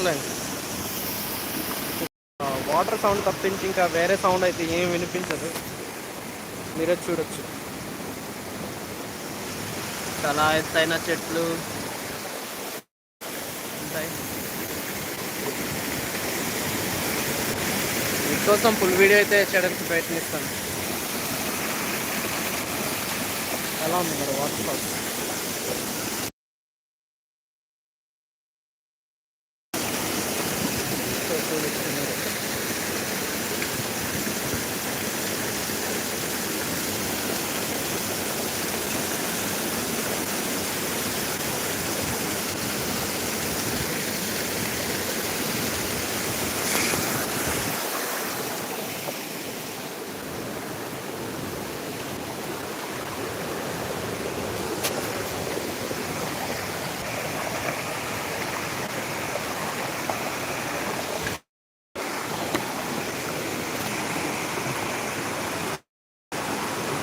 చెప్పలేను water sound తప్పించి ఇంకా వేరే సౌండ్ అయితే ఏం వినిపించదు. మీరే చూడొచ్చు. చాలా ఎత్తైన చెట్లు. ఉంటాయి. మీకోసం ఫుల్ వీడియో అయితే చేయడానికి ప్రయత్నిస్తాను. ఎలా ఉంది మరి వాటర్ ఫాల్స్ సో చూడొచ్చు మీరు.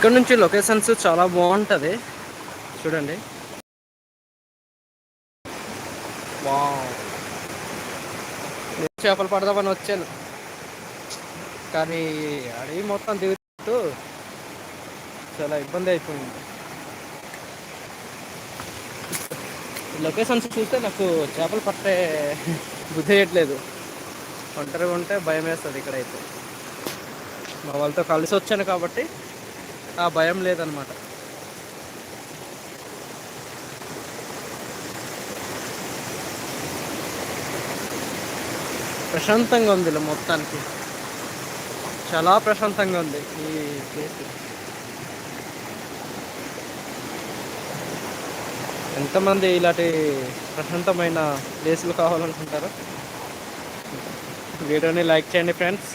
ఇక్కడ నుంచి లొకేషన్స్ చాలా బాగుంటుంది. చూడండి. వావ్. నేను చేపలు పడదామని వచ్చాను. కానీ అడవి మొత్తం దిగుతూ చాలా ఇబ్బంది అయిపోయింది. లొకేషన్స్ చూస్తే నాకు చేపలు పట్టే బుద్ధి చేయట్లేదు ఒంటరిగా ఉంటే భయం వేస్తుంది ఇక్కడైతే. మా వాళ్ళతో కలిసి వచ్చాను కాబట్టి ఆ భయం లేదనమాట. ప్రశాంతంగా ఉంది ఇలా మొత్తానికి. చాలా ప్రశాంతంగా ఉంది ఈ ప్లేస్ ఎంతమంది ఇలాంటి ప్రశాంతమైన ప్లేసులు కావాలనుకుంటారో వీడియోని లైక్ చేయండి ఫ్రెండ్స్.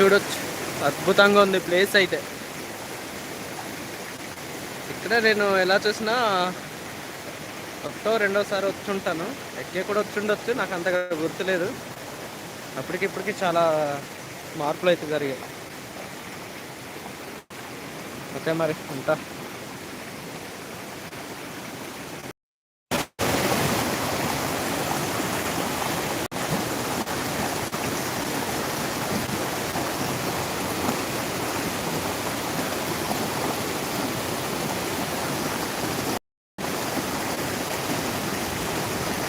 చూడొచ్చు. అద్భుతంగా ఉంది ప్లేస్ అయితే. ఇక్కడ నేను ఎలా చూసినా ఒకటో రెండోసారి వచ్చి ఉంటాను ఎక్కే కూడా వచ్చిండొచ్చు నాకు అంతగా గుర్తులేదు. అప్పటికిప్పటికి చాలా మార్పులు అయితే జరిగాయి. ఓకే మరి ఉంటా.